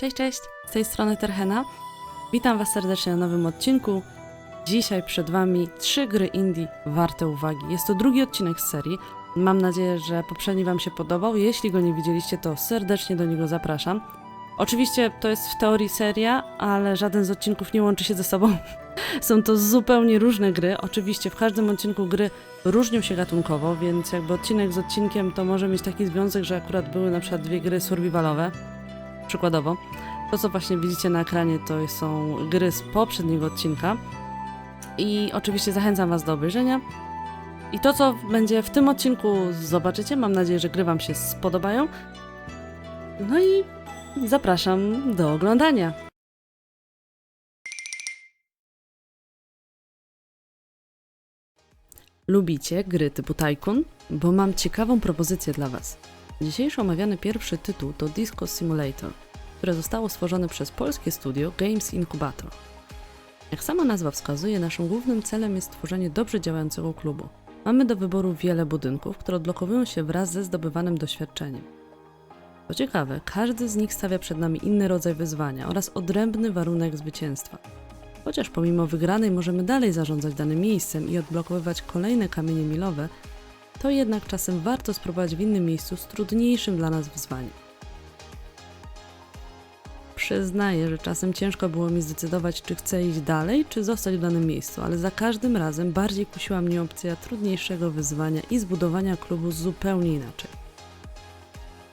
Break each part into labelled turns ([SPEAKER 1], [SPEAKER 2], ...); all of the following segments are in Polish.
[SPEAKER 1] Cześć, cześć! Z tej strony Terhena. Witam Was serdecznie na nowym odcinku. Dzisiaj przed Wami trzy gry indie warte uwagi. Jest to drugi odcinek z serii. Mam nadzieję, że poprzedni Wam się podobał. Jeśli go nie widzieliście, to serdecznie do niego zapraszam. Oczywiście to jest w teorii seria, ale żaden z odcinków nie łączy się ze sobą. Są to zupełnie różne gry. Oczywiście w każdym odcinku gry różnią się gatunkowo, więc jakby odcinek z odcinkiem to może mieć taki związek, że akurat były na przykład dwie gry survivalowe. Przykładowo. To, co właśnie widzicie na ekranie, to są gry z poprzedniego odcinka. I oczywiście zachęcam Was do obejrzenia. I to, co będzie w tym odcinku, zobaczycie. Mam nadzieję, że gry Wam się spodobają. No i zapraszam do oglądania. Lubicie gry typu Tycoon? Bo mam ciekawą propozycję dla Was. Dzisiejszy omawiany pierwszy tytuł to Disco Simulator, które zostało stworzone przez polskie studio Games Incubator. Jak sama nazwa wskazuje, naszym głównym celem jest stworzenie dobrze działającego klubu. Mamy do wyboru wiele budynków, które odblokowują się wraz ze zdobywanym doświadczeniem. Co ciekawe, każdy z nich stawia przed nami inny rodzaj wyzwania oraz odrębny warunek zwycięstwa. Chociaż pomimo wygranej możemy dalej zarządzać danym miejscem i odblokowywać kolejne kamienie milowe, to jednak czasem warto spróbować w innym miejscu z trudniejszym dla nas wyzwaniem. Przyznaję, że czasem ciężko było mi zdecydować, czy chcę iść dalej, czy zostać w danym miejscu, ale za każdym razem bardziej kusiła mnie opcja trudniejszego wyzwania i zbudowania klubu zupełnie inaczej.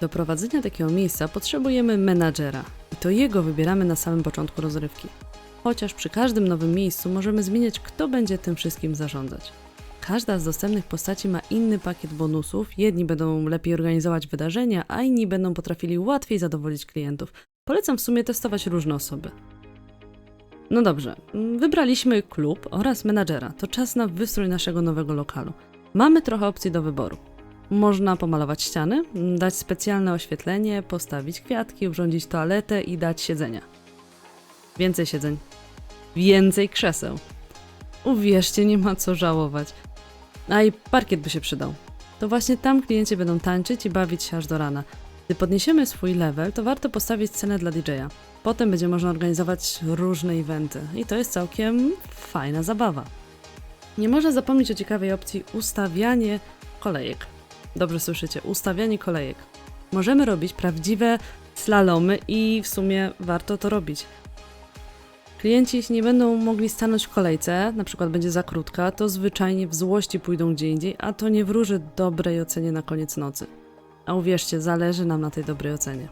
[SPEAKER 1] Do prowadzenia takiego miejsca potrzebujemy menadżera i to jego wybieramy na samym początku rozrywki. Chociaż przy każdym nowym miejscu możemy zmieniać, kto będzie tym wszystkim zarządzać. Każda z dostępnych postaci ma inny pakiet bonusów. Jedni będą lepiej organizować wydarzenia, a inni będą potrafili łatwiej zadowolić klientów. Polecam w sumie testować różne osoby. No dobrze, wybraliśmy klub oraz menadżera. To czas na wystrój naszego nowego lokalu. Mamy trochę opcji do wyboru. Można pomalować ściany, dać specjalne oświetlenie, postawić kwiatki, urządzić toaletę i dać siedzenia. Więcej siedzeń. Więcej krzeseł. Uwierzcie, nie ma co żałować. A i parkiet by się przydał. To właśnie tam klienci będą tańczyć i bawić się aż do rana. Gdy podniesiemy swój level, to warto postawić scenę dla DJ-a. Potem będzie można organizować różne eventy i to jest całkiem fajna zabawa. Nie można zapomnieć o ciekawej opcji ustawianie kolejek. Dobrze słyszycie, ustawianie kolejek. Możemy robić prawdziwe slalomy i w sumie warto to robić. Klienci, jeśli nie będą mogli stanąć w kolejce, na przykład będzie za krótka, to zwyczajnie w złości pójdą gdzie indziej, a to nie wróży dobrej ocenie na koniec nocy. A uwierzcie, zależy nam na tej dobrej ocenie.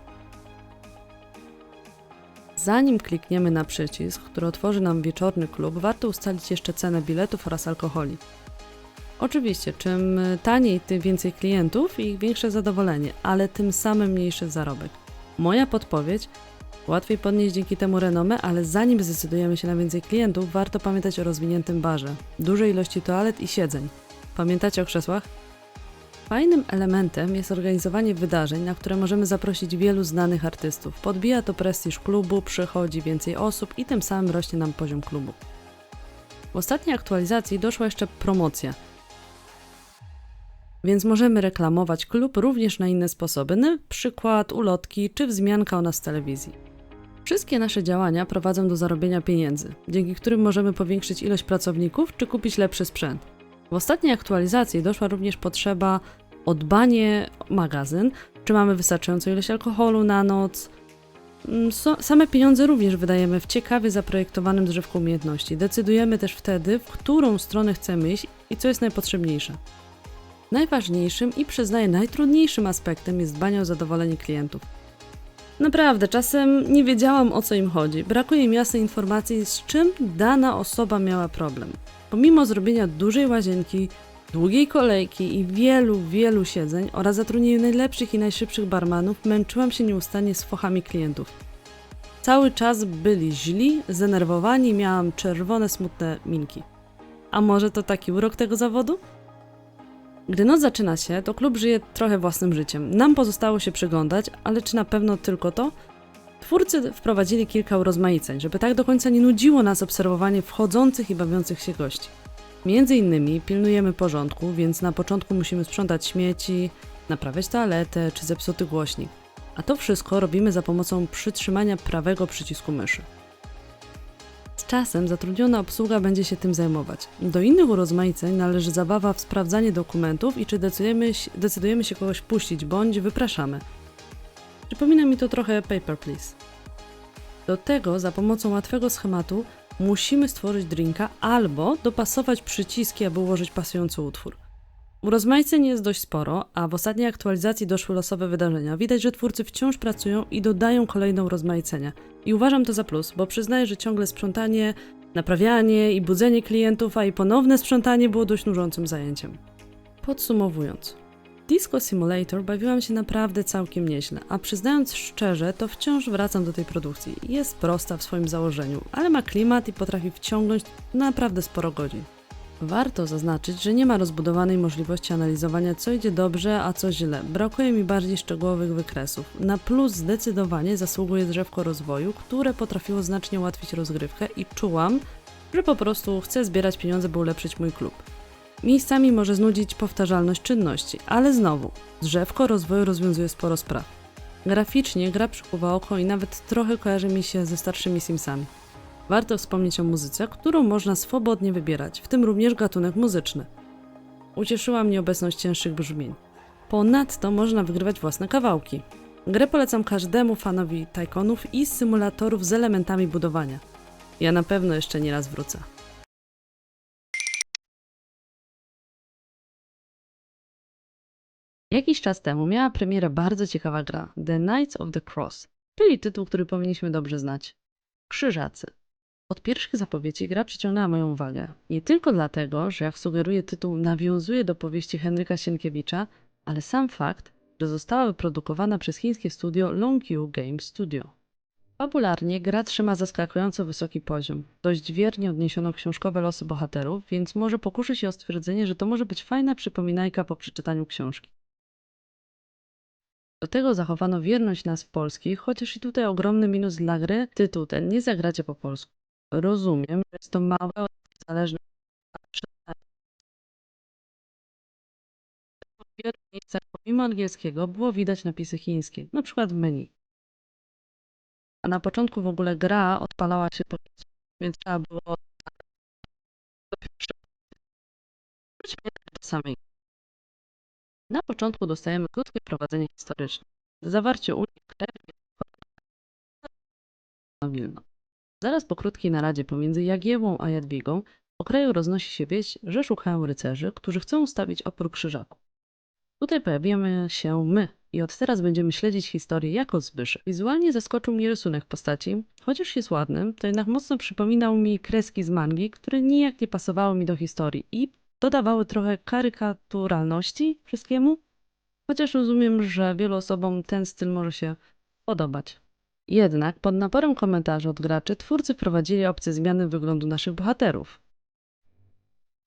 [SPEAKER 1] Zanim klikniemy na przycisk, który otworzy nam wieczorny klub, warto ustalić jeszcze cenę biletów oraz alkoholi. Oczywiście, czym taniej, tym więcej klientów i większe zadowolenie, ale tym samym mniejszy zarobek. Moja podpowiedź Łatwiej podnieść dzięki temu renomę, ale zanim zdecydujemy się na więcej klientów, warto pamiętać o rozwiniętym barze, dużej ilości toalet i siedzeń. Pamiętacie o krzesłach? Fajnym elementem jest organizowanie wydarzeń, na które możemy zaprosić wielu znanych artystów. Podbija to prestiż klubu, przychodzi więcej osób i tym samym rośnie nam poziom klubu. W ostatniej aktualizacji doszła jeszcze promocja. Więc możemy reklamować klub również na inne sposoby, na przykład ulotki czy wzmianka o nas w telewizji. Wszystkie nasze działania prowadzą do zarobienia pieniędzy, dzięki którym możemy powiększyć ilość pracowników czy kupić lepszy sprzęt. W ostatniej aktualizacji doszła również potrzeba o dbanie o magazyn, czy mamy wystarczającą ilość alkoholu na noc. Mm, Same pieniądze również wydajemy w ciekawie zaprojektowanym drzewku umiejętności. Decydujemy też wtedy, w którą stronę chcemy iść i co jest najpotrzebniejsze. Najważniejszym i przyznaję najtrudniejszym aspektem jest dbanie o zadowolenie klientów. Naprawdę, czasem nie wiedziałam o co im chodzi. Brakuje mi jasnej informacji, z czym dana osoba miała problem. Pomimo zrobienia dużej łazienki, długiej kolejki i wielu, wielu siedzeń oraz zatrudnienia najlepszych i najszybszych barmanów, męczyłam się nieustannie z fochami klientów. Cały czas byli źli, zdenerwowani i miałam czerwone, smutne minki. A może to taki urok tego zawodu? Gdy noc zaczyna się, to klub żyje trochę własnym życiem. Nam pozostało się przyglądać, ale czy na pewno tylko to? Twórcy wprowadzili kilka urozmaiceń, żeby tak do końca nie nudziło nas obserwowanie wchodzących i bawiących się gości. Między innymi pilnujemy porządku, więc na początku musimy sprzątać śmieci, naprawiać toaletę czy zepsuty głośnik. A to wszystko robimy za pomocą przytrzymania prawego przycisku myszy. Z czasem zatrudniona obsługa będzie się tym zajmować. Do innych urozmaiceń należy zabawa w sprawdzanie dokumentów i czy decydujemy, decydujemy się kogoś puścić bądź wypraszamy. Przypomina mi to trochę Paper Please. Do tego za pomocą łatwego schematu musimy stworzyć drinka albo dopasować przyciski, aby ułożyć pasujący utwór. Urozmaiceń jest dość sporo, a w ostatniej aktualizacji doszły losowe wydarzenia. Widać, że twórcy wciąż pracują i dodają kolejne urozmaicenia. I uważam to za plus, bo przyznaję, że ciągle sprzątanie, naprawianie i budzenie klientów, a i ponowne sprzątanie było dość nużącym zajęciem. Podsumowując, Disco Simulator bawiłam się naprawdę całkiem nieźle, a przyznając szczerze, to wciąż wracam do tej produkcji. Jest prosta w swoim założeniu, ale ma klimat i potrafi wciągnąć naprawdę sporo godzin. Warto zaznaczyć, że nie ma rozbudowanej możliwości analizowania, co idzie dobrze, a co źle. Brakuje mi bardziej szczegółowych wykresów. Na plus zdecydowanie zasługuje drzewko rozwoju, które potrafiło znacznie ułatwić rozgrywkę i czułam, że po prostu chcę zbierać pieniądze, by ulepszyć mój klub. Miejscami może znudzić powtarzalność czynności, ale znowu, drzewko rozwoju rozwiązuje sporo spraw. Graficznie gra przykuwa oko i nawet trochę kojarzy mi się ze starszymi Simsami. Warto wspomnieć o muzyce, którą można swobodnie wybierać, w tym również gatunek muzyczny. Ucieszyła mnie obecność cięższych brzmień. Ponadto można wygrywać własne kawałki. Grę polecam każdemu fanowi tajkonów i symulatorów z elementami budowania. Ja na pewno jeszcze nie raz wrócę. Jakiś czas temu miała premierę bardzo ciekawa gra The Knights of the Cross, czyli tytuł, który powinniśmy dobrze znać. Krzyżacy. Od pierwszych zapowiedzi gra przyciągnęła moją uwagę. Nie tylko dlatego, że jak sugeruje tytuł, nawiązuje do powieści Henryka Sienkiewicza, ale sam fakt, że została wyprodukowana przez chińskie studio Longyu Game Studio. Fabularnie gra trzyma zaskakująco wysoki poziom. Dość wiernie odniesiono książkowe losy bohaterów, więc może pokuszy się o stwierdzenie, że to może być fajna przypominajka po przeczytaniu książki. Do tego zachowano wierność nazw polskich, chociaż i tutaj ogromny minus dla gry, tytuł ten nie zagracie po polsku. Rozumiem, że jest to małe, zależne wielu miejscach pomimo angielskiego było widać napisy chińskie, na przykład w menu. A na początku w ogóle gra odpalała się po więc trzeba było do samej. Na początku dostajemy krótkie prowadzenie historyczne. Zawarcie Unii Krewnych Wilno. Zaraz po krótkiej naradzie pomiędzy Jagiełą a Jadwigą po kraju roznosi się wieść, że szukają rycerzy, którzy chcą ustawić opór krzyżaku. Tutaj pojawimy się my i od teraz będziemy śledzić historię jako Zbyszek. Wizualnie zaskoczył mnie rysunek postaci. Chociaż jest ładny, to jednak mocno przypominał mi kreski z mangi, które nijak nie pasowały mi do historii i dodawały trochę karykaturalności wszystkiemu. Chociaż rozumiem, że wielu osobom ten styl może się podobać. Jednak pod naporem komentarzy od graczy twórcy wprowadzili opcję zmiany wyglądu naszych bohaterów.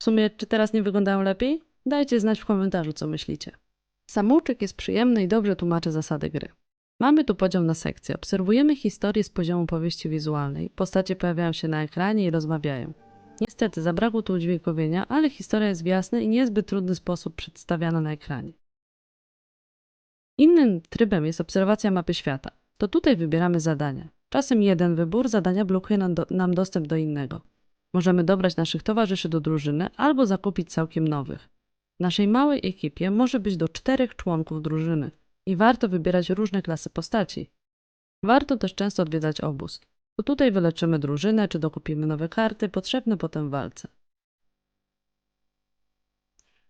[SPEAKER 1] W sumie, czy teraz nie wyglądają lepiej? Dajcie znać w komentarzu, co myślicie. Samouczek jest przyjemny i dobrze tłumaczy zasady gry. Mamy tu podział na sekcje. Obserwujemy historię z poziomu powieści wizualnej. Postacie pojawiają się na ekranie i rozmawiają. Niestety zabrakło tu udźwiękowienia, ale historia jest w jasny i niezbyt trudny sposób przedstawiana na ekranie. Innym trybem jest obserwacja mapy świata. To tutaj wybieramy zadania. Czasem jeden wybór zadania blokuje nam, do, nam dostęp do innego. Możemy dobrać naszych towarzyszy do drużyny albo zakupić całkiem nowych. W naszej małej ekipie może być do czterech członków drużyny i warto wybierać różne klasy postaci. Warto też często odwiedzać obóz. To tutaj wyleczymy drużynę, czy dokupimy nowe karty, potrzebne potem w walce.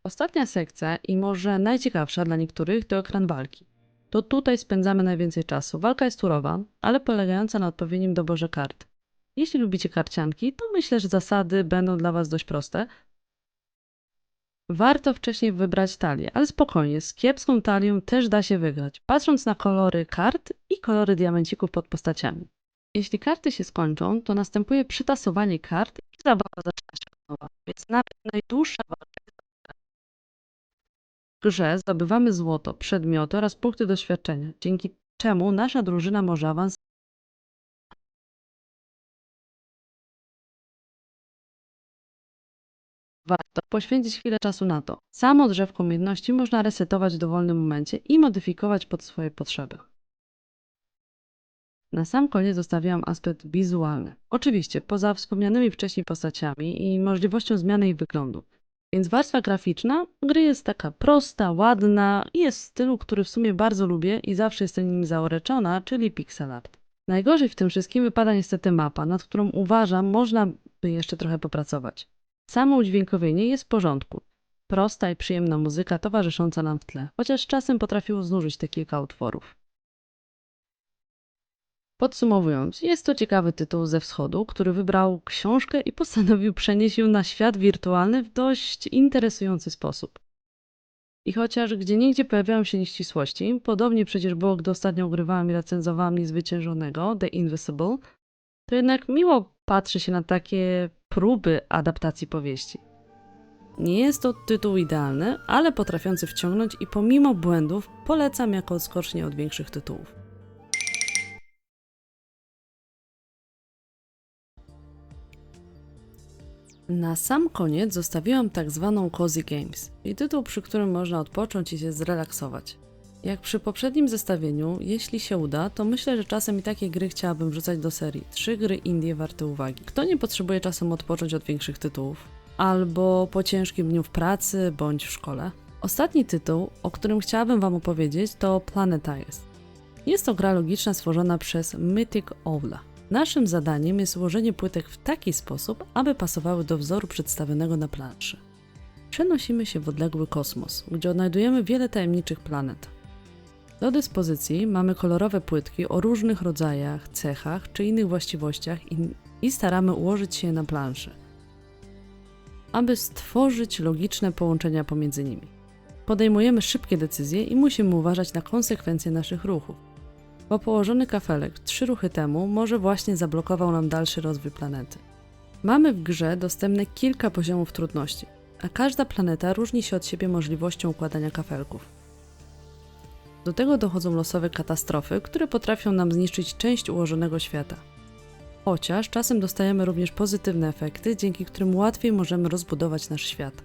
[SPEAKER 1] Ostatnia sekcja i może najciekawsza dla niektórych to ekran walki. To tutaj spędzamy najwięcej czasu. Walka jest turowa, ale polegająca na odpowiednim doborze kart. Jeśli lubicie karcianki, to myślę, że zasady będą dla Was dość proste. Warto wcześniej wybrać talię, ale spokojnie, z kiepską talią też da się wygrać, patrząc na kolory kart i kolory diamencików pod postaciami. Jeśli karty się skończą, to następuje przytasowanie kart i zabawa zaczyna się od nowa, więc nawet najdłuższa walka W grze zdobywamy złoto, przedmioty oraz punkty doświadczenia, dzięki czemu nasza drużyna może awansować. Warto poświęcić chwilę czasu na to. Samo drzewko umiejętności można resetować w dowolnym momencie i modyfikować pod swoje potrzeby. Na sam koniec zostawiłam aspekt wizualny. Oczywiście, poza wspomnianymi wcześniej postaciami i możliwością zmiany ich wyglądu. Więc warstwa graficzna gry jest taka prosta, ładna i jest w stylu, który w sumie bardzo lubię i zawsze jestem nim zaoreczona, czyli pixel art. Najgorzej w tym wszystkim wypada niestety mapa, nad którą uważam można by jeszcze trochę popracować. Samo udźwiękowienie jest w porządku. Prosta i przyjemna muzyka towarzysząca nam w tle, chociaż czasem potrafiło znużyć te kilka utworów. Podsumowując, jest to ciekawy tytuł ze wschodu, który wybrał książkę i postanowił przenieść ją na świat wirtualny w dość interesujący sposób. I chociaż gdzieniegdzie pojawiają się nieścisłości, podobnie przecież było, gdy ostatnio ogrywałam i recenzowałam Niezwyciężonego, The Invisible, to jednak miło patrzy się na takie próby adaptacji powieści. Nie jest to tytuł idealny, ale potrafiący wciągnąć i pomimo błędów polecam jako odskocznie od większych tytułów. Na sam koniec zostawiłam tak zwaną Cozy Games i tytuł, przy którym można odpocząć i się zrelaksować. Jak przy poprzednim zestawieniu, jeśli się uda, to myślę, że czasem i takie gry chciałabym wrzucać do serii. Trzy gry indie warte uwagi. Kto nie potrzebuje czasem odpocząć od większych tytułów? Albo po ciężkim dniu w pracy bądź w szkole? Ostatni tytuł, o którym chciałabym Wam opowiedzieć, to Planetize. Jest to gra logiczna stworzona przez Mythic Owl. Naszym zadaniem jest ułożenie płytek w taki sposób, aby pasowały do wzoru przedstawionego na planszy. Przenosimy się w odległy kosmos, gdzie odnajdujemy wiele tajemniczych planet. Do dyspozycji mamy kolorowe płytki o różnych rodzajach, cechach czy innych właściwościach i, i staramy ułożyć się je na planszy, aby stworzyć logiczne połączenia pomiędzy nimi. Podejmujemy szybkie decyzje i musimy uważać na konsekwencje naszych ruchów bo położony kafelek trzy ruchy temu może właśnie zablokował nam dalszy rozwój planety. Mamy w grze dostępne kilka poziomów trudności, a każda planeta różni się od siebie możliwością układania kafelków. Do tego dochodzą losowe katastrofy, które potrafią nam zniszczyć część ułożonego świata. Chociaż czasem dostajemy również pozytywne efekty, dzięki którym łatwiej możemy rozbudować nasz świat.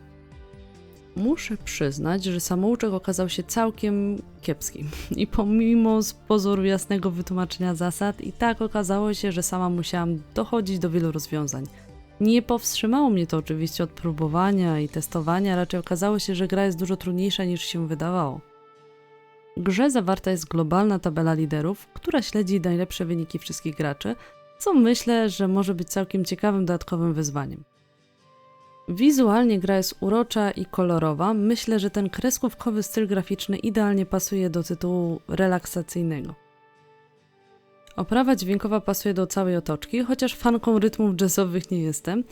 [SPEAKER 1] Muszę przyznać, że samouczek okazał się całkiem kiepski. I pomimo z pozoru jasnego wytłumaczenia zasad, i tak okazało się, że sama musiałam dochodzić do wielu rozwiązań. Nie powstrzymało mnie to oczywiście od próbowania i testowania, raczej okazało się, że gra jest dużo trudniejsza niż się wydawało. W grze zawarta jest globalna tabela liderów, która śledzi najlepsze wyniki wszystkich graczy, co myślę, że może być całkiem ciekawym dodatkowym wyzwaniem. Wizualnie gra jest urocza i kolorowa. Myślę, że ten kreskówkowy styl graficzny idealnie pasuje do tytułu relaksacyjnego. Oprawa dźwiękowa pasuje do całej otoczki, chociaż fanką rytmów jazzowych nie jestem.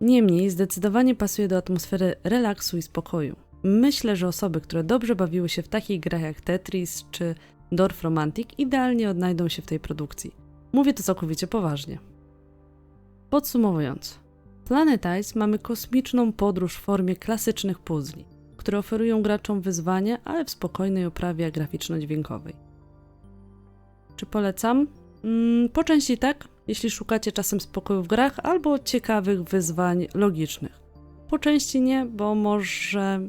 [SPEAKER 1] Niemniej zdecydowanie pasuje do atmosfery relaksu i spokoju. Myślę, że osoby, które dobrze bawiły się w takich grach jak Tetris czy Dorf Romantic, idealnie odnajdą się w tej produkcji. Mówię to całkowicie poważnie. Podsumowując, Planetize mamy kosmiczną podróż w formie klasycznych puzli, które oferują graczom wyzwania, ale w spokojnej oprawie graficzno-dźwiękowej. Czy polecam? Mm, po części tak, jeśli szukacie czasem spokoju w grach albo ciekawych wyzwań logicznych. Po części nie, bo może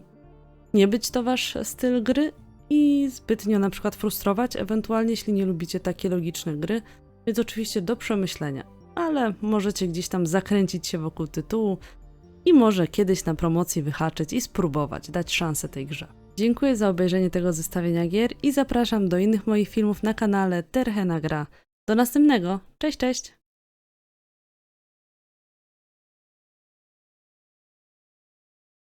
[SPEAKER 1] nie być to wasz styl gry i zbytnio na przykład frustrować, ewentualnie jeśli nie lubicie takie logiczne gry, więc oczywiście do przemyślenia, ale możecie gdzieś tam zakręcić się wokół tytułu i może kiedyś na promocji wyhaczyć i spróbować, dać szansę tej grze. Dziękuję za obejrzenie tego zestawienia gier i zapraszam do innych moich filmów na kanale Terhena Gra. Do następnego. Cześć, cześć!